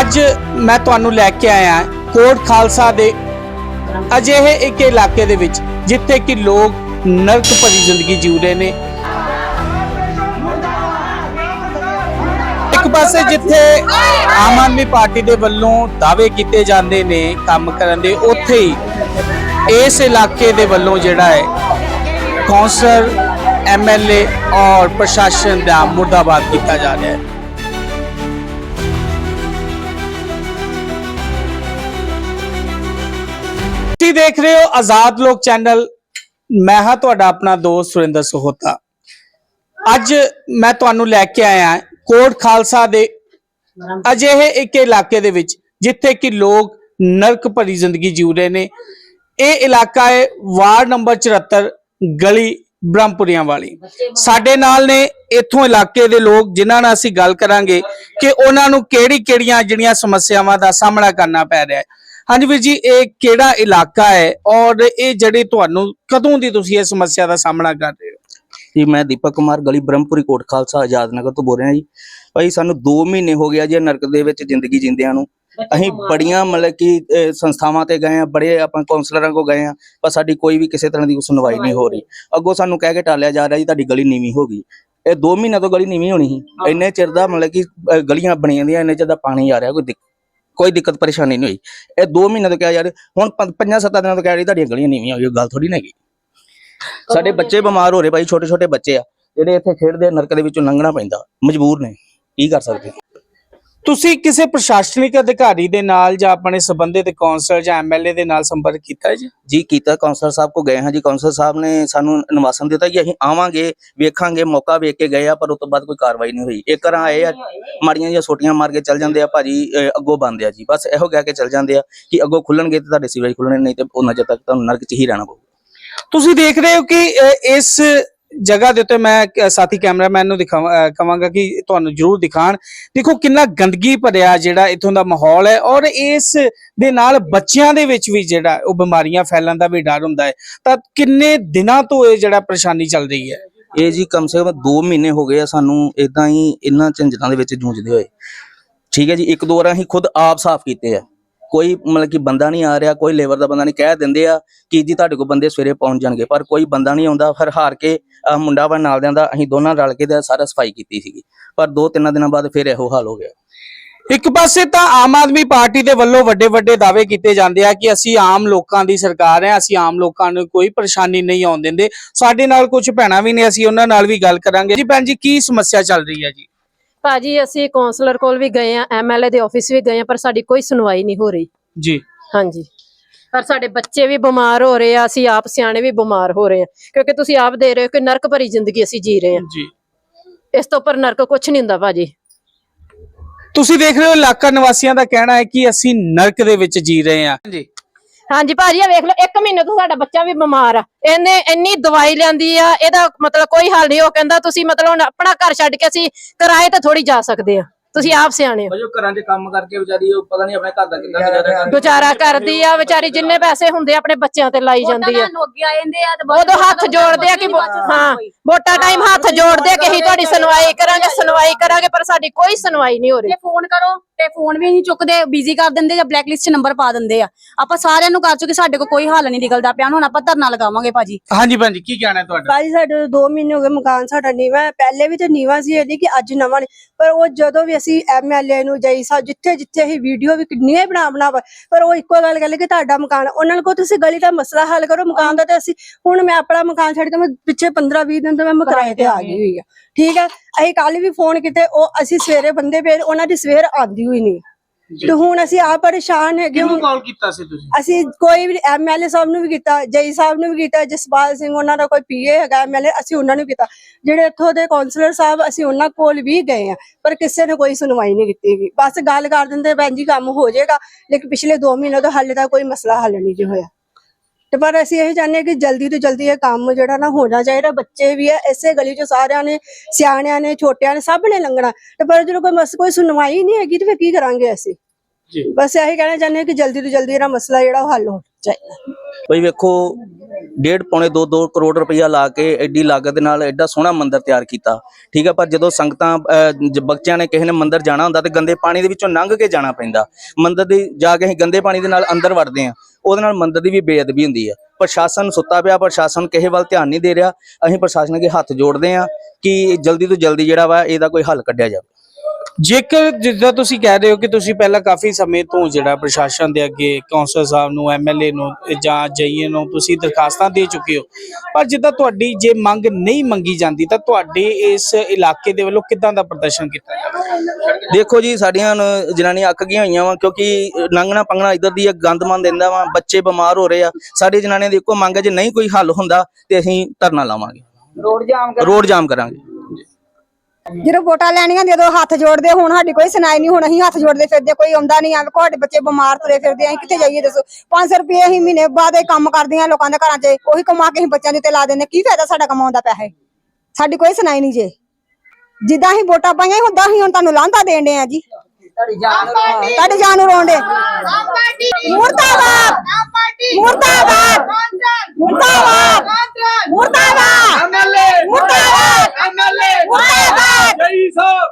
ਅੱਜ ਮੈਂ ਤੁਹਾਨੂੰ ਲੈ ਕੇ ਆਇਆ ਕੋਟ ਖਾਲਸਾ ਦੇ ਅਜਿਹੇ ਇੱਕ ਇਲਾਕੇ ਦੇ ਵਿੱਚ, ਜਿੱਥੇ ਕਿ ਲੋਕ ਨਰਕ ਭਰੀ ਜ਼ਿੰਦਗੀ ਜੀ ਰਹੇ ਨੇ। ਇੱਕ ਪਾਸੇ ਜਿੱਥੇ ਆਮ ਆਦਮੀ ਪਾਰਟੀ ਦੇ ਵੱਲੋਂ ਦਾਅਵੇ ਕੀਤੇ ਜਾਂਦੇ ਨੇ ਕੰਮ ਕਰਨ ਦੇ, ਉੱਥੇ ਹੀ ਇਸ ਇਲਾਕੇ ਦੇ ਵੱਲੋਂ ਜਿਹੜਾ ਹੈ, ਕੌਂਸਲਰ ਐਮਐਲਏ ਔਰ ਪ੍ਰਸ਼ਾਸਨ ਦਾ ਮੁਰਦਾਬਾਦ ਕੀਤਾ ਜਾ ਰਿਹਾ ਹੈ। ਤੁਸੀਂ ਦੇਖ ਰਹੇ ਹੋ ਆਜ਼ਾਦ ਲੋਕ ਚੈਨਲ। ਮੈਂ ਹਾਂ ਤੁਹਾਡਾ ਆਪਣਾ ਦੋਸਤ ਸੁਰਿੰਦਰ ਸਹੋਤਾ। ਅੱਜ ਮੈਂ ਤੁਹਾਨੂੰ ਲੈ ਕੇ ਆਇਆ ਕੋਟ ਖਾਲਸਾ ਦੇ ਅਜਿਹੇ ਇੱਕ ਇਲਾਕੇ ਦੇ ਵਿੱਚ, ਜਿੱਥੇ ਕਿ ਲੋਕ ਨਰਕ ਭਰੀ ਜ਼ਿੰਦਗੀ ਜਿਉ ਰਹੇ ਨੇ। ਇਹ ਇਲਾਕਾ ਹੈ ਵਾਰਡ ਨੰਬਰ 74 ਗਲੀ ਬ੍ਰਹਮਪੁਰੀਆਂ ਵਾਲੀ। ਸਾਡੇ ਨਾਲ ਨੇ ਇੱਥੋਂ ਇਲਾਕੇ ਦੇ ਲੋਕ, ਜਿਨ੍ਹਾਂ ਨਾਲ ਅਸੀਂ ਗੱਲ ਕਰਾਂਗੇ ਕਿ ਉਹਨਾਂ ਨੂੰ ਕਿਹੜੀ-ਕਿਹੜੀਆਂ ਜਿਹੜੀਆਂ ਸਮੱਸਿਆਵਾਂ ਦਾ ਸਾਹਮਣਾ ਕਰਨਾ ਪੈ ਰਿਹਾ ਹੈ। ਹਾਂਜੀ ਵੀਰ ਜੀ ਇਹ ਕਿਹੜਾ ਇਲਾਕਾ ਹੈ ਔਰ ਇਹ ਜਿਹੜੇ ਤੁਹਾਨੂੰ ਕਦੋਂ ਦੀ ਤੁਸੀਂ ਇਹ ਸਮੱਸਿਆ ਦਾ ਸਾਹਮਣਾ ਕਰ ਰਹੇ ਹੋ? ਜੀ ਮੈਂ ਦੀਪਕ ਕੁਮਾਰ ਗਲੀ ਬ੍ਰਹਮਪੁਰੀ ਕੋਟ ਖਾਲਸਾ ਆਜ਼ਾਦ ਨਗਰ ਤੋਂ ਬੋਲ ਰਿਹਾ ਜੀ। ਭਾਈ ਸਾਨੂੰ 2 ਮਹੀਨੇ ਹੋ ਗਿਆ ਜੀ ਨਰਕ ਦੇ ਵਿੱਚ ਜ਼ਿੰਦਗੀ ਜਿੰਦਿਆਂ ਨੂੰ। ਅਸੀਂ ਬੜੀਆਂ ਮਤਲਬ ਕਿ ਸੰਸਥਾਵਾਂ ਤੇ ਗਏ ਆ ਬੜੇ ਆਪਾਂ ਕਾਉਂਸਲਰਾਂ ਕੋ ਗਏ ਆ ਪਰ ਸਾਡੀ ਕੋਈ ਵੀ ਕਿਸੇ ਤਰ੍ਹਾਂ ਦੀ ਸੁਣਵਾਈ ਨਹੀਂ ਹੋ ਰਹੀ। ਅੱਗੋਂ ਸਾਨੂੰ ਕਹਿ ਕੇ ਟਾਲਿਆ ਜਾ ਰਿਹਾ ਜੀ ਤੁਹਾਡੀ ਗਲੀ ਨੀਵੀਂ ਹੋ ਗਈ। ਇਹ 2 ਮਹੀਨਿਆਂ ਤੋਂ ਗਲੀ ਨੀਵੀਂ ਹੋਣੀ ਸੀ। ਇੰਨੇ ਚਿਰ ਦਾ ਮਤਲਬ ਕਿ ਗਲੀਆਂ ਬਣੀ ਜਾਂਦੀਆਂ ਇੰਨੇ ਚਿਰ ਦਾ ਪਾਣੀ ਆ ਰਿਹਾ ਕੋਈ ਕੋਈ ਦਿੱਕਤ ਪਰੇਸ਼ਾਨੀ ਨਹੀਂ ਹੋਈ। ਇਹ 2 ਮਹੀਨੇ ਤੋਂ ਕਿਹਾ ਯਾਰ ਹੁਣ 5-7 ਦਿਨਾਂ ਤੋਂ ਕਹਿ ਰਹੀ ਤੁਹਾਡੀਆਂ ਗਲੀਆਂ ਨੀਵੀਆਂ ਹੋਈਆਂ ਗੱਲ ਥੋੜੀ ਨਾ ਹੈਗੀ। ਸਾਡੇ ਬੱਚੇ ਬਿਮਾਰ ਹੋ ਰਹੇ ਭਾਈ ਛੋਟੇ ਛੋਟੇ ਬੱਚੇ ਆ ਜਿਹੜੇ ਇੱਥੇ ਖੇਡਦੇ ਨਰਕ ਦੇ ਵਿੱਚੋਂ ਲੰਘਣਾ ਪੈਂਦਾ ਮਜਬੂਰ ਨੇ ਕੀ ਕਰ ਸਕਦੇ? ਤੁਸੀਂ ਕਿਸੇ ਪ੍ਰਸ਼ਾਸਨਿਕ ਅਧਿਕਾਰੀ ਦੇ ਨਾਲ ਜਾਂ ਆਪਣੇ ਸੰਬੰਧਿਤ ਕੌਂਸਲਰ ਜਾਂ ਐਮਐਲਏ ਦੇ ਨਾਲ ਸੰਪਰਕ ਕੀਤਾ ਹੈ ਜੀ? ਜੀ ਕੀਤਾ। ਕਾਉਂਸਲਰ ਸਾਹਿਬ ਕੋ ਗਏ ਹਾਂ ਜੀ। ਕਾਉਂਸਲਰ ਸਾਹਿਬ ਨੇ ਸਾਨੂੰ ਨਿਵਾਸਨ ਦਿੱਤਾ ਕਿ ਅਸੀਂ ਆਵਾਂਗੇ ਵੇਖਾਂਗੇ ਮੌਕਾ ਵੇਖ ਕੇ ਗਏ ਆ ਪਰ ਉਸ ਤੋਂ ਬਾਅਦ ਕੋਈ ਕਾਰਵਾਈ ਨਹੀਂ ਹੋਈ। ਇੱਕ ਰਾਂ ਆਏ ਆ ਮਾੜੀਆਂ ਜਿਹੀਆਂ ਛੋਟੀਆਂ ਮਾਰ ਕੇ ਚੱਲ ਜਾਂਦੇ ਆ ਭਾਜੀ ਅਹ, ਅੱਗੋਂ ਬੰਦ ਆ ਜੀ। ਬਸ ਇਹੋ ਕਹਿ ਕੇ ਚੱਲ ਜਾਂਦੇ ਆ ਕਿ ਅੱਗੋਂ ਖੁੱਲਣਗੇ ਤੇ ਤੁਹਾਡੇ ਸੀਵਰੇਜ ਖੁੱਲਣੇ ਨਹੀਂ ਤੇ ਉਹਨਾਂ ਚਿਰ ਤੱਕ ਤੁਹਾਨੂੰ ਨਰਕ 'ਚ ਹੀ ਰਹਿਣਾ ਪਊਗਾ ਤੁਸੀਂ ਦੇਖ ਰਹੇ ਹੋ ਕਿ ਅ, ਇਸ ਜਗ੍ਹਾ ਦੇ ਉੱਤੇ ਮੈਂ ਸਾਥੀ ਕੈਮਰਾਮੈਨ ਨੂੰ ਦਿਖਾਵਾਂ ਅ, ਕਵਾਂਗਾ ਕਿ ਤੁਹਾਨੂੰ ਜਰੂਰ ਦਿਖਾਣ। ਦੇਖੋ ਕਿੰਨਾ ਗੰਦਗੀ ਭਰਿਆ ਜਿਹੜਾ ਇਥੋਂ ਦਾ ਮਾਹੌਲ ਹੈ ਔਰ ਇਸ ਦੇ ਨਾਲ ਬੱਚਿਆਂ ਦੇ ਵਿੱਚ ਵੀ ਜਿਹੜਾ ਉਹ ਬਿਮਾਰੀਆਂ ਫੈਲਣ ਦਾ ਵੀ ਡਰ ਹੁੰਦਾ ਹੈ। ਤਾਂ ਕਿੰਨੇ ਦਿਨਾਂ ਤੋਂ ਇਹ ਜਿਹੜਾ ਪਰੇਸ਼ਾਨੀ ਚੱਲ ਰਹੀ ਹੈ? ਇਹ ਜੀ ਕਮ ਸੇ ਕਮ 2 ਮਹੀਨੇ ਹੋ ਗਏ ਆ ਸਾਨੂੰ ਇਦਾਂ ਹੀ ਇਹਨਾਂ ਝੰਜਟਾਂ ਦੇ ਵਿੱਚ ਜੂਝਦੇ ਹੋਏ। ਠੀਕ ਹੈ ਜੀ ਇੱਕ ਦੋ ਵਾਰ ਅਸੀਂ ਖੁਦ ਆਪ ਸਾਫ਼ ਕੀਤੇ ਆ। ਕੋਈ ਮਤਲਬ ਕਿ ਬੰਦਾ ਨਹੀਂ ਆ ਰਿਹਾ, ਕੋਈ ਲੇਬਰ ਦਾ ਬੰਦਾ ਨਹੀਂ, ਕਹਿ ਦਿੰਦੇ ਆ ਕਿ ਜੀ ਤੁਹਾਡੇ ਕੋਲ ਬੰਦੇ ਸਵੇਰੇ ਪਹੁੰਚ ਜਾਣਗੇ, ਪਰ ਕੋਈ ਬੰਦਾ ਨਹੀਂ ਆਉਂਦਾ, ਫਿਰ ਹਾਰ ਕੇ ਆਹ ਮੁੰਡਾ ਵਾ ਨਾਲ ਦਿਆਂ ਦਾ, ਅਸੀਂ ਦੋਨਾਂ ਰਲ ਕੇ ਤੇ ਸਾਰਾ ਸਫ਼ਾਈ ਕੀਤੀ ਸੀਗੀ, ਪਰ ਦੋ ਤਿੰਨ ਦਿਨਾਂ ਬਾਅਦ ਫਿਰ ਇਹੋ ਹਾਲ ਹੋ ਗਿਆ। ਇੱਕ ਪਾਸੇ ਤਾਂ ਆਮ ਆਦਮੀ ਪਾਰਟੀ ਦੇ ਵੱਲੋਂ ਵੱਡੇ ਵੱਡੇ ਦਾਅਵੇ ਕੀਤੇ ਜਾਂਦੇ ਆ ਕਿ ਅਸੀਂ ਆਮ ਲੋਕਾਂ ਦੀ ਸਰਕਾਰ ਹੈ, ਅਸੀਂ ਆਮ ਲੋਕਾਂ ਨੂੰ ਕੋਈ ਪਰੇਸ਼ਾਨੀ ਨਹੀਂ ਆਉਣ ਦਿੰਦੇ। ਸਾਡੇ ਨਾਲ ਕੁਝ ਭੈਣਾਂ ਵੀ ਨੇ, ਅਸੀਂ ਉਹਨਾਂ ਨਾਲ ਵੀ ਗੱਲ ਕਰਾਂਗੇ। ਜੀ ਭੈਣ ਜੀ, ਕੀ ਸਮੱਸਿਆ ਚੱਲ ਰਹੀ ਹੈ ਜੀ? ਭਾਜੀ ਅਸੀਂ ਕਾਉਂਸਲਰ ਕੋਲ ਵੀ ਗਏ ਆ ਐਮਐਲਏ ਦੇ ਆਫਿਸ ਵੀ ਗਏ ਆ ਪਰ ਸਾਡੀ ਕੋਈ ਸੁਣਵਾਈ ਨਹੀਂ ਹੋ ਰਹੀ। ਜੀ। ਹਾਂਜੀ। ਪਰ ਸਾਡੇ ਬੱਚੇ ਵੀ ਬਿਮਾਰ ਹੋ ਰਹੇ ਆ ਅਸੀਂ ਆਪ ਸਿਆਣੇ ਵੀ ਬਿਮਾਰ ਹੋ ਰਹੇ ਆ। ਕਿਉਂਕਿ ਤੁਸੀਂ ਆਪ ਦੇ ਰਹੇ ਹੋ ਕਿ ਨਰਕ ਭਰੀ ਜ਼ਿੰਦਗੀ ਅਸੀਂ ਜੀ ਰਹੇ ਆ ਜੀ। ਇਸ ਤੋਂ ਉੱਪਰ ਨਰਕ ਕੁਝ ਨਹੀਂ ਹੁੰਦਾ ਭਾਜੀ। ਤੁਸੀਂ ਦੇਖ ਰਹੇ ਹੋ ਇਲਾਕਾ ਨਿਵਾਸੀਆਂ ਦਾ ਕਹਿਣਾ ਹੈ ਕਿ ਅਸੀਂ ਨਰਕ ਦੇ ਵਿੱਚ ਜੀ ਰਹੇ ਹਾਂ। ਜੀ ਹਾਂਜੀ ਭਾਜੀ ਆ ਵੇਖ ਲਓ ਇੱਕ ਮਹੀਨੇ ਤੋਂ ਸਾਡਾ ਬੱਚਾ ਵੀ ਬਿਮਾਰ ਆ। ਇਹਨੇ ਇੰਨੀ ਦਵਾਈ ਲੈਂਦੀ ਆ ਇਹਦਾ ਮਤਲਬ ਕੋਈ ਹੱਲ ਨਹੀਂ ਉਹ ਕਹਿੰਦਾ ਤੁਸੀਂ ਮਤਲਬ ਹੁਣ ਆਪਣਾ ਘਰ ਛੱਡ ਕੇ ਅਸੀਂ ਕਿਰਾਏ ਤੇ ਥੋੜੀ ਜਾ ਸਕਦੇ ਆ। ਤੁਸੀਂ ਆਪ ਸਿਆਣੇ ਹੋ। ਜੋ ਘਰਾਂ 'ਚ ਕੰਮ ਕਰਕੇ ਵਿਚਾਰੀ ਉਹ ਪਤਾ ਨਹੀਂ ਆਪਣੇ ਘਰ ਦਾ ਕਿੰਨਾ ਗੁਜ਼ਾਰਾ ਵਿਚਾਰਾ ਕਰਦੀ ਆ ਵਿਚਾਰੀ ਜਿੰਨੇ ਪੈਸੇ ਹੁੰਦੇ ਆ ਆਪਣੇ ਬੱਚਿਆਂ ਤੇ ਲਾਈ ਜਾਂਦੀ ਆ। ਉਦੋਂ ਹੱਥ ਜੋੜਦੇ ਆ ਕਿ ਹਾਂ ਵੋਟਾਂ ਟਾਈਮ ਹੱਥ ਜੋੜਦੇ ਕਿ ਅਸੀਂ ਤੁਹਾਡੀ ਸੁਣਵਾਈ ਕਰਾਂਗੇ ਸੁਣਵਾਈ ਕਰਾਂਗੇ ਪਰ ਸਾਡੀ ਕੋਈ ਸੁਣਵਾਈ ਨਹੀਂ ਹੋ ਰਹੀ। ਜੇ ਫੋਨ ਕਰੋ। ਤੇ ਫੋਨ ਵੀ ਨਹੀਂ ਚੁੱਕਦੇ ਬਿਜ਼ੀ ਕਰ ਦਿੰਦੇ ਜਾਂ ਬਲੈਕ ਲਿਸਟ 'ਚ ਨੰਬਰ ਪਾ ਦਿੰਦੇ ਆ। ਆਪਾਂ ਸਾਰਿਆਂ ਨੂੰ ਕਰ ਚੁੱਕੇ ਸਾਡੇ ਕੋਲ ਕੋਈ ਹੱਲ ਨਹੀਂ ਨਿਕਲਦਾ ਪਿਆ ਹੁਣ ਆਪਾਂ ਧਰਨਾ ਲਗਾਵਾਂਗੇ ਭਾਜੀ। ਹਾਂਜੀ ਭੈਣ ਜੀ ਕੀ ਕਹਿਣਾ ਹੈ ਤੁਹਾਡਾ? ਭਾਜੀ ਸਾਡੇ 2 ਮਹੀਨੇ ਹੋ ਗਏ ਮਕਾਨ ਸਾਡਾ ਨੀਵਾ ਹੈ। ਪਹਿਲੇ ਵੀ ਤੇ ਨੀਵਾ ਸੀ ਇਹਦੀ ਕਿ ਅੱਜ ਨਵਾਂ ਨੀ। ਪਰ ਉਹ ਜਦੋਂ ਵੀ ਅਸੀਂ ਐਮਐਲਏ ਨੂੰ ਜਾਈ ਸਾ ਜਿੱਥੇ ਜਿੱਥੇ ਅਸੀਂ ਵੀਡੀਓ ਵੀ ਕਿੰਨੀਆਂ ਹੀ ਬਣਾ ਬਣਾ ਪ- ਪਰ ਉਹ ਇੱਕੋ ਗੱਲ ਕਹਿੰਦੇ ਕਿ ਤੁਹਾਡਾ ਮਕਾਨ ਉਹਨਾਂ ਨੂੰ ਕਹੋ ਤੁਸੀਂ ਗਲੀ ਦਾ ਮਸਲਾ ਹੱਲ ਕਰੋ ਮਕਾਨ ਦਾ ਤੇ ਅਸੀਂ ਹੁਣ ਮੈਂ ਆਪਣਾ ਮਕਾਨ ਛੱਡ ਕੇ ਮੈਂ ਪਿੱਛੇ 15 20 ਦਿਨ ਤੋਂ ਮੈਂ ਕਿਰਾਏ ਤੇ ਆ ਗਈ ਹੋਈ ਆ। ਠੀਕ ਹੈ ਅਸੀਂ ਕੱਲ ਵੀ ਫੋਨ ਕੀਤੇ ਉਹ ਅਸੀਂ ਸਵੇਰੇ ਬੰਦੇ ਭੇਜ ਉਹਨਾਂ ਦੀ ਸਵੇਰ ਆਂਦੀ ਹੋਈ ਨਹੀਂ। ਤੇ ਹੁਣ ਅਸੀਂ ਆ ਪਰੇਸ਼ਾਨ ਹੈਗੇ ਕਿਹਨੂੰ ਕਾਲ ਕੀਤਾ ਸੀ ਤੁਸੀਂ? ਅਸੀਂ ਕੋਈ ਵੀ ਐਮਐਲਏ ਸਾਹਿਬ ਨੂੰ ਵੀ ਕੀਤਾ ਜਈ ਸਾਹਿਬ ਨੂੰ ਵੀ ਕੀਤਾ ਜਸਪਾਲ ਸਿੰਘ ਉਹਨਾਂ ਦਾ ਕੋਈ ਪੀਏ ਹੈਗਾ ਐਮਐਲਏ ਅਸੀਂ ਉਹਨਾਂ ਨੂੰ ਕੀਤਾ। ਜਿਹੜੇ ਇੱਥੋਂ ਦੇ ਕਾਉਂਸਲਰ ਸਾਹਿਬ ਅਸੀਂ ਉਹਨਾਂ ਕੋਲ ਵੀ ਗਏ ਆ ਪਰ ਕਿਸੇ ਨੇ ਕੋਈ ਸੁਣਵਾਈ ਨਹੀਂ ਕੀਤੀ ਬਸ ਗੱਲ ਕਰ ਦਿੰਦੇ ਭੈਣ ਜੀ ਕੰਮ ਹੋ ਜਾਏਗਾ ਲੇਕਿਨ ਪਿਛਲੇ 2 ਮਹੀਨੇ ਤੋਂ ਹਾਲੇ ਤੱਕ ਕੋਈ ਮਸਲਾ ਹੱਲ ਨਹੀਂ ਜੀ ਹੋਇਆ। ਤੇ ਪਰ ਅਸੀਂ ਇਹ ਚਾਹੁੰਦੇ ਹਾਂ ਕਿ ਜਲਦੀ ਤੋਂ ਜਲਦੀ ਇਹ ਕੰਮ ਜਿਹੜਾ ਨਾ ਹੋਣਾ ਚਾਹੀਦਾ। ਬੱਚੇ ਵੀ ਹੈ ਇਸੇ ਗਲੀ 'ਚ ਸਾਰਿਆਂ ਨੇ ਸਿਆਣਿਆਂ ਨੇ ਛੋਟਿਆਂ ਨੇ ਸਭ ਨੇ ਲੰਘਣਾ। ਤੇ ਪਰ ਜਦੋਂ ਕੋਈ ਮਸ ਕੋਈ ਸੁਣਵਾਈ ਨਹੀਂ ਹੈਗੀ ਤੇ ਫਿਰ ਕੀ ਕਰਾਂਗੇ ਅਸੀਂ? ਜੀ। ਬਸ ਇਹੀ ਕਹਿਣਾ ਚਾਹੁੰਦੇ ਹਾਂ ਕਿ ਜਲਦੀ ਤੋਂ ਜਲਦੀ ਇਹਦਾ ਮਸਲਾ ਜਿਹੜਾ ਉਹ ਹੱਲ ਹੋ ਚਾਹੀਦਾ। ਬਈ ਵੇਖੋ, ਡੇਢ ਪੌਣੇ 2 2 ਕਰੋੜ ਰੁਪਈਆ ਲਾ ਕੇ ਐਡੀ ਲਾਗਤ ਦੇ ਨਾਲ ਐਡਾ ਸੋਹਣਾ ਮੰਦਿਰ ਤਿਆਰ ਕੀਤਾ। ਠੀਕ ਹੈ ਪਰ ਜਦੋਂ ਸੰਗਤਾਂ ਬੱਚਿਆਂ ਨੇ ਕਿਸੇ ਨੇ ਮੰਦਿਰ ਜਾਣਾ ਹੁੰਦਾ ਤੇ ਗੰਦੇ ਪਾਣੀ ਦੇ ਵਿੱਚੋਂ ਲੰਘ ਕੇ ਜਾਣਾ ਪੈਂਦਾ। ਮੰਦਿਰ ਦੀ, ਜਾ ਕੇ ਅਸੀਂ ਗੰਦੇ ਪਾਣੀ ਦੇ ਨਾਲ ਅੰਦਰ ਵੜਦੇ ਆ ਉਹਦੇ ਨਾਲ ਮੰਦਿਰ ਦੀ ਵੀ ਬੇਅਦਬੀ ਹੁੰਦੀ ਆ। ਪ੍ਰਸ਼ਾਸਨ ਸੁੱਤਾ ਪਿਆ, ਪ੍ਰਸ਼ਾਸਨ ਕਿਸੇ ਵੱਲ ਧਿਆਨ ਨਹੀਂ ਦੇ ਰਿਹਾ। ਅਸੀਂ ਪ੍ਰਸ਼ਾਸਨ ਅੱਗੇ ਹੱਥ ਜੋੜਦੇ ਆ ਕਿ ਜਲਦੀ ਤੋਂ ਜਲਦੀ ਜਿਹੜਾ ਵਾ ਇਹਦਾ ਕੋਈ ਹੱਲ ਕੱਢਿਆ ਜਾਵੇ। ਜੇਕਰ ਜਿੱਦਾਂ ਤੁਸੀਂ ਕਹਿ ਰਹੇ ਹੋ ਕਿ ਤੁਸੀਂ ਪਹਿਲਾਂ ਕਾਫੀ ਸਮੇਂ ਤੋਂ ਜਿਹੜਾ ਪ੍ਰਸ਼ਾਸਨ ਦੇ ਅੱਗੇ ਕੌਂਸਲਰ ਸਾਹਿਬ ਨੂੰ ਐਮਐਲਏ ਨੂੰ ਜਾਂ ਜਈਏ ਨੂੰ ਤੁਸੀਂ ਦਰਖਾਸਤਾਂ ਦੇ ਚੁੱਕੇ ਹੋ ਪਰ ਜਿੱਦਾਂ ਤੁਹਾਡੀ ਜੇ ਮੰਗ ਨਹੀਂ ਮੰਗੀ ਜਾਂਦੀ ਤਾਂ ਤੁਹਾਡੇ ਇਸ ਇਲਾਕੇ ਦੇ ਵੱਲੋਂ ਕਿੱਦਾਂ ਦਾ ਪ੍ਰਦਰਸ਼ਨ ਕੀਤਾ ਜਾਵੇ ਦੇਖੋ ਜੀ ਸਾਡੀਆਂ ਜਨਾਨੀਆਂ ਅੱਕ ਗਈਆਂ ਹੋਈਆਂ ਵਾ ਕਿਉਂਕਿ ਲੰਘਣਾ ਪੰਗਣਾ ਇਧਰ ਦੀ ਗੰਦਮੰਦ ਦਿੰਦਾ ਵਾ ਬੱਚੇ ਬਿਮਾਰ ਹੋ ਰਹੇ ਆ। ਸਾਡੀ ਜਨਾਨੀਆਂ ਦੀ ਇੱਕੋ ਮੰਗ ਹੈ ਜੇ ਨਹੀਂ ਕੋਈ ਹੱਲ ਹੁੰਦਾ ਤੇ ਅਸੀਂ ਧਰਨਾ ਲਾਵਾਂਗੇ। ਰੋਡ ਜਾਮ ਰੋਡ ਜਾਮ ਕਰਾਂਗੇ। ਜਦੋਂ ਵੋਟਾਂ ਲੈਣੀਆਂ ਜਦੋਂ ਹੱਥ ਜੋੜਦੇ ਹੁਣ ਸਾਡੀ ਕੋਈ ਸੁਣਾਈ ਨਹੀਂ ਹੁਣ ਅਸੀਂ ਹੱਥ ਜੋੜਦੇ ਫਿਰਦੇ ਕੋਈ ਆਉਂਦਾ ਨਹੀਂ ਆ ਸਾਡੇ ਬੱਚੇ ਬਿਮਾਰ ਤੁਰੇ ਫਿਰਦੇ ਆ ਅਸੀਂ ਕਿੱਥੇ ਜਾਈਏ ਦੱਸੋ? 500 ਰੁਪਏ ਅਸੀਂ ਮਹੀਨੇ ਬਾਅਦ ਇਹ ਕੰਮ ਕਰਦੀਆਂ ਲੋਕਾਂ ਦੇ ਘਰਾਂ 'ਚ ਉਹੀ ਕਮਾ ਕੇ ਅਸੀਂ ਬੱਚਿਆਂ ਦੇ ਉੱਤੇ ਲਾ ਦਿੰਦੇ ਕੀ ਫਾਇਦਾ ਸਾਡਾ ਕਮਾਉਣ ਦਾ ਪੈਸੇ? ਸਾਡੀ ਕੋਈ ਸੁਣਾਈ ਨਹੀਂ ਜੇ। ਜਿੱਦਾਂ ਅਸੀਂ ਵੋਟਾਂ ਪਾਈਆਂ ਉਦਾਂ ਅਸੀਂ ਹੁਣ ਤੁਹਾਨੂੰ ਲਾਂਭਾ ਦੇਣ ਦੇ ਆ ਜੀ। ਤੁਹਾਡੀ ਜਾਨ ਨੂੰ ਰੋਂਦੇ ਮੁਰਦਾਬਾਦ! ਮੁਰਦਾਬਾਦ! ਮੁਰਦਾਬਾਦ! ਮੁਰਦਾਬਾਦ! ਮੁਰਦਾਬਾਦ ਮੁਰਦਾਬਾਦ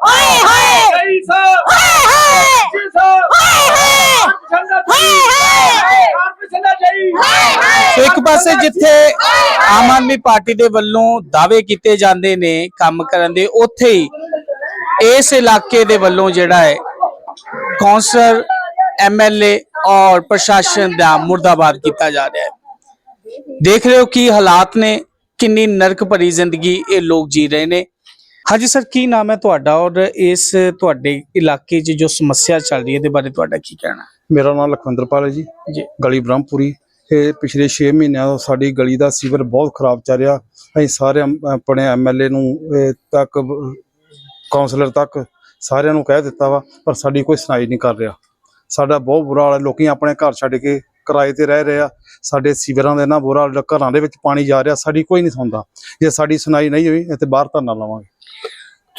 ਓਏ ਹੋਏ ਓਏ ਹੋਏ ਸੋ ਇੱਕ ਪਾਸੇ ਜਿੱਥੇ ਆਮ ਆਦਮੀ ਪਾਰਟੀ ਦੇ ਵੱਲੋਂ ਦਾਅਵੇ ਕੀਤੇ ਜਾਂਦੇ ਨੇ ਕੰਮ ਕਰਨ ਦੇ ਉੱਥੇ ਹੀ ਇਸ ਇਲਾਕੇ ਦੇ ਵੱਲੋਂ ਜਿਹੜਾ ਹੈ ਕੌਂਸਲਰ ਐਮਐਲਏ ਔਰ ਪ੍ਰਸ਼ਾਸਨ ਦਾ ਮੁਰਦਾਬਾਦ ਕੀਤਾ ਜਾ ਰਿਹਾ ਹੈ। ਦੇਖ ਰਹੇ ਹੋ ਕੀ ਹਾਲਾਤ ਨੇ ਕਿੰਨੀ ਨਰਕ ਭਰੀ ਜ਼ਿੰਦਗੀ ਇਹ ਲੋਕ ਜੀ ਰਹੇ ਨੇ। ਹਾਂਜੀ ਸਰ ਕੀ ਨਾਮ ਹੈ ਤੁਹਾਡਾ ਔਰ ਇਸ ਤੁਹਾਡੇ ਇਲਾਕੇ 'ਚ ਜੋ ਸਮੱਸਿਆ ਚੱਲ ਰਹੀ ਹੈ ਇਹਦੇ ਬਾਰੇ ਤੁਹਾਡਾ ਕੀ ਕਹਿਣਾ ਹੈ? ਮੇਰਾ ਨਾਮ ਲਖਵਿੰਦਰਪਾਲ ਹੈ ਜੀ। ਜੀ। ਗਲੀ ਬ੍ਰਹਮਪੁਰੀ। ਇਹ ਪਿਛਲੇ 6 ਮਹੀਨਿਆਂ ਤੋਂ ਸਾਡੀ ਗਲੀ ਦਾ ਸੀਵਰ ਬਹੁਤ ਖਰਾਬ ਚੱਲ ਰਿਹਾ। ਅਸੀਂ ਸਾਰੇ ਅਮ- ਆਪਣੇ ਐਮਐਲਏ ਨੂੰ ਤੱਕ ਬ- ਕਾਉਂਸਲਰ ਤੱਕ ਸਾਰਿਆਂ ਨੂੰ ਕਹਿ ਦਿੱਤਾ ਵਾ, ਪਰ ਸਾਡੀ ਕੋਈ ਸੁਣਾਈ ਨਹੀਂ ਕਰ ਰਿਹਾ। ਸਾਡਾ ਬਹੁਤ ਬੁਰਾ ਹਾਲ ਹੈ। ਲੋਕੀ ਆਪਣੇ ਘਰ ਛੱਡ ਕੇ ਕਿਰਾਏ ਤੇ ਰਹਿ ਰਹੇ ਆ। ਸਾਡੇ ਸੀਵਰਾਂ ਦੇ ਨਾ ਬੁਰਾ ਹਾਲ, ਘਰਾਂ ਦੇ ਵਿੱਚ ਪਾਣੀ ਜਾ ਰਿਹਾ। ਸਾਡੀ ਕੋਈ ਨਹੀਂ ਸੁਣਦਾ। ਜੇ ਸਾਡੀ ਸੁਣਾਈ ਨਹੀਂ ਹੋਈ ਇੱਥੇ ਬਾਹਰ ਧਰਨਾ ਲਾਵਾਂਗੇ।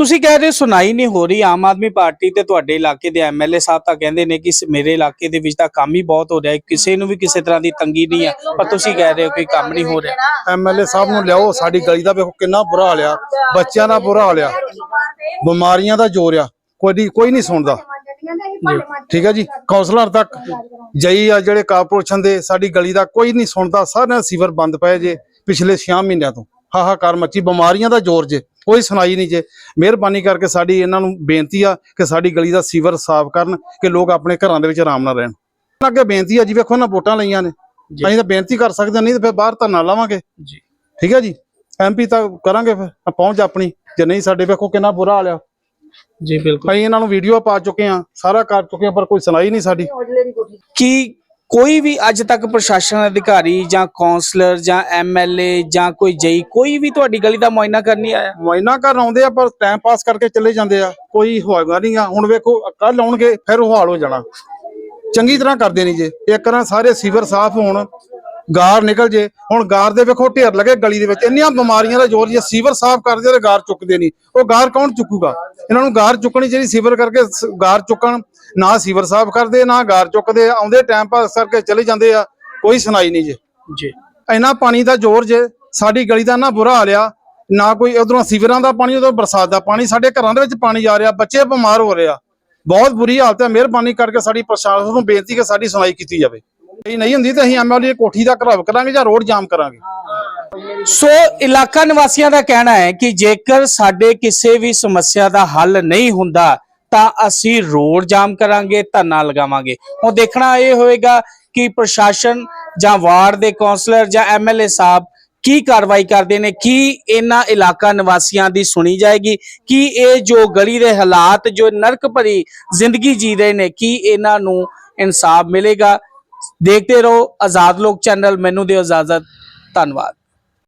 ਤੁਸੀਂ ਕਹਿ ਰਹੇ ਹੋ ਸੁਣਾਈ ਨਹੀਂ ਹੋ ਰਹੀ, ਆਮ ਆਦਮੀ ਪਾਰਟੀ ਤੇ ਤੁਹਾਡੇ ਇਲਾਕੇ ਦੇ ਐਮਐਲਏ ਸਾਹਿਬ ਤਾਂ ਕਹਿੰਦੇ ਨੇ ਕਿ ਮੇਰੇ ਇਲਾਕੇ ਦੇ ਵਿੱਚ ਤਾਂ ਕੰਮ ਹੀ ਬਹੁਤ ਹੋ ਰਿਹਾ ਹੈ, ਕਿਸੇ ਨੂੰ ਵੀ ਕਿਸੇ ਤਰ੍ਹਾਂ ਦੀ ਤੰਗੀ ਨਹੀਂ ਹੈ, ਪਰ ਤੁਸੀਂ ਕਹਿ ਰਹੇ ਹੋ ਕਿ ਕੰਮ ਨਹੀਂ ਹੋ ਰਿਹਾ। ਐਮਐਲਏ ਸਾਹਿਬ ਨੂੰ ਲਿਆਓ, ਸਾਡੀ ਗਲੀ ਦਾ ਵੇਖੋ ਕਿੰਨਾ ਬੁਰਾ ਹਾਲ ਆ, ਬੱਚਿਆਂ ਦਾ ਬੁਰਾ ਹਾਲ ਆ, ਬਿਮਾਰੀਆਂ ਦਾ ਜ਼ੋਰ ਆ, ਕੋਈ ਨਹੀਂ- ਕੋਈ ਨਹੀਂ ਸੁਣਦਾ। ਠੀਕ ਹੈ ਜੀ ਕਾਉਂਸਲਰ ਤੱਕ ਜਈ ਆ ਜਿਹੜੇ ਕਾਰਪੋਰੇਸ਼ਨ ਦੇ, ਸਾਡੀ ਗਲੀ ਦਾ ਕੋਈ ਨਹੀਂ ਸੁਣਦਾ, ਸਾਰਿਆਂ ਦੇ ਸੀਵਰ ਬੰਦ ਪਏ ਜੇ ਪਿਛਲੇ 6 ਮਹੀਨਿਆਂ ਤੋਂ। ਹਾਹਾਕਾਰ ਮੱਚੀ, ਬਿਮਾਰੀਆਂ ਦਾ ਜ਼ੋਰ ਜੇ। ਕੋਈ ਸੁਣਾਈ ਨਹੀਂ ਜੇ। ਮਿਹਰਬਾਨੀ ਕਰਕੇ ਸਾਡੀ ਇਹਨਾਂ ਨੂੰ ਬੇਨਤੀ ਆ ਕਿ ਸਾਡੀ ਗਲੀ ਦਾ ਸੀਵਰ ਸਾਫ਼ ਕਰਨ ਕਿ ਲੋਕ ਆਪਣੇ ਘਰਾਂ ਦੇ ਵਿੱਚ ਆਰਾਮ ਨਾਲ ਰਹਿਣ। ਅੱਗੇ ਬੇਨਤੀ ਆ ਜੀ ਵੇਖੋ ਨਾ ਵੋਟਾਂ ਲਈਆਂ ਨੇ। ਅਸੀਂ ਤਾਂ ਬੇਨਤੀ ਕਰ ਸਕਦੇ ਨਹੀਂ ਤਾਂ ਫਿਰ ਬਾਹਰ ਧਰਨਾ ਲਾਵਾਂਗੇ। ਜੀ। ਠੀਕ ਹੈ ਜੀ? ਐਮਪੀ ਤਾਂ ਕਰਾਂਗੇ ਫਿਰ ਪਹੁੰਚ ਆਪਣੀ। ਜੇ ਨਹੀਂ ਸਾਡੇ ਵੇਖੋ ਕਿੰਨਾ ਬੁਰਾ ਹਾਲ ਆ। ਜੀ ਬਿਲਕੁਲ। ਅਸੀਂ ਇਹਨਾਂ ਨੂੰ ਵੀਡੀਓ ਪਾ ਚੁੱਕੇ ਆ ਸਾਰਾ ਕਰ ਚੁੱਕੇ ਆ ਪਰ ਕੋਈ ਸੁਣਾਈ ਨਹੀਂ ਸਾਡੀ। ਕੀ ਕੋਈ ਵੀ ਅੱਜ ਤੱਕ ਪ੍ਰਸ਼ਾਸਨ ਅਧਿਕਾਰੀ ਜਾਂ ਕਾਉਂਸਲਰ ਜਾਂ ਐਮਐਲਏ ਜਾਂ ਕੋਈ ਜਈ, ਕੋਈ ਵੀ ਤੁਹਾਡੀ ਗਲੀ ਦਾ ਮੁਆਇਨਾ ਕਰਨ ਨਹੀਂ ਆਇਆ? ਮਹੀਨਾ ਘਰ ਆਉਂਦੇ ਆ, ਪਰ ਟਾਈਮ ਪਾਸ ਕਰਕੇ ਚਲੇ ਜਾਂਦੇ ਆ। ਕੋਈ ਹੋਏਗਾ ਨਹੀਂ ਆ। ਹੁਣ ਵੇਖੋ ਕੱਲ ਆਉਣਗੇ, ਫਿਰ ਉਹ ਹਾਲ ਹੋ ਜਾਣਾ। ਚੰਗੀ ਤਰ੍ਹਾਂ ਕਰਦੇ ਨਹੀਂ ਜੇ। ਇੱਕ ਤਰ੍ਹਾਂ ਸਾਰੇ ਸੀਵਰ ਸਾਫ਼ ਹੋਣ। ਗਾਰ ਨਿਕਲ ਜੇ। ਹੁਣ ਗਾਰ ਦੇ ਵੇਖੋ ਢੇਰ ਲੱਗੇ ਗਲੀ ਦੇ ਵਿੱਚ। ਇੰਨੀਆਂ ਬਿਮਾਰੀਆਂ ਦਾ ਜ਼ੋਰ ਜੇ ਸੀਵਰ ਸਾਫ਼ ਕਰਦੇ ਤੇ ਗਾਰ ਚੁੱਕਦੇ ਨਹੀਂ। ਉਹ ਗਾਰ ਕੌਣ ਚੁੱਕੂਗਾ? ਇਹਨਾਂ ਨੂੰ ਗਾਰ ਚੁੱਕਣੀ ਜਿਹੜੀ ਸੀਵਰ ਕਰਕੇ ਗਾਰ ਚੁੱਕਣ ਨਾ ਸੀਵਰ ਸਾਫ਼ ਕਰਦੇ ਨਾ ਗਾਰ ਚੁੱਕਦੇ। ਆਉਂਦੇ ਟਾਈਮ ਪਾਸ ਕਰਕੇ ਚਲੇ ਜਾਂਦੇ ਆ। ਕੋਈ ਸੁਣਾਈ ਨਹੀਂ ਜੇ। ਜੀ। ਇੰਨਾ ਪਾਣੀ ਦਾ ਜ਼ੋਰ ਜੇ ਸਾਡੀ ਗਲੀ ਦਾ ਨਾ ਬੁਰਾ ਹਾਲ ਆ। ਨਾ ਕੋਈ ਉਧਰੋਂ ਸੀਵਰਾਂ ਦਾ ਪਾਣੀ ਉਧਰੋਂ ਬਰਸਾਤ ਦਾ ਪਾਣੀ। ਸਾਡੇ ਘਰਾਂ ਦੇ ਵਿੱਚ ਪਾਣੀ ਜਾ ਰਿਹਾ ਬੱਚੇ ਬਿਮਾਰ ਹੋ ਰਹੇ ਆ। ਬਹੁਤ ਬੁਰੀ ਹਾਲਤ ਹੈ ਮਿਹਰਬਾਨੀ ਕਰਕੇ ਸਾਡੀ ਪ੍ਰਸ਼ਾਸਨ ਨੂੰ ਬੇਨਤੀ ਕਿ ਸਾਡੀ ਸੁਣਾਈ ਕੀਤੀ ਜਾਵੇ। ਇਹ ਨਹੀਂ ਹੁੰਦੀ ਤਾਂ ਅਸੀਂ ਐਮਐਲਏ ਕੋਠੀ ਦਾ ਘਰਾਵ ਕਰਾਂਗੇ ਜਾਂ ਰੋਡ ਜਾਮ ਕਰਾਂਗੇ। ਸੋ ਇਲਾਕਾ ਨਿਵਾਸੀਆਂ ਦਾ ਕਹਿਣਾ ਹੈ ਕਿ ਜੇਕਰ ਸਾਡੇ ਕਿਸੇ ਵੀ ਸਮੱਸਿਆ ਦਾ ਹੱਲ ਨਹੀਂ ਹੁੰਦਾ, ਤਾਂ ਅਸੀਂ ਰੋਡ ਜਾਮ ਕਰਾਂਗੇ, ਧਰਨਾ ਲਗਾਵਾਂਗੇ। ਹੁਣ ਦੇਖਣਾ ਇਹ ਹੋਵੇਗਾ ਕਿ ਪ੍ਰਸ਼ਾਸਨ ਜਾਂ ਵਾਰਡ ਦੇ ਕਾਉਂਸਲਰ ਜਾਂ ਐਮਐਲਏ ਸਾਹਿਬ ਕੀ ਕਾਰਵਾਈ ਕਰਦੇ ਨੇ, ਕੀ ਇਹਨਾਂ ਇਲਾਕਾ ਨਿਵਾਸੀਆਂ ਦੀ ਸੁਣੀ ਜਾਏਗੀ, ਕੀ ਇਹ ਜੋ ਗਲੀ ਦੇ ਹਾਲਾਤ, ਜੋ ਨਰਕ ਭਰੀ ਜ਼ਿੰਦਗੀ ਜੀ ਰਹੇ ਨੇ, ਕੀ ਇਹਨਾਂ ਨੂੰ ਇਨਸਾਫ ਮਿਲੇਗਾ। ਦੇਖਦੇ ਰਹੋ ਆਜ਼ਾਦ ਲੋਕ ਚੈਨਲ ਮੈਨੂੰ ਦਿਓ ਇਜਾਜ਼ਤ ਧੰਨਵਾਦ।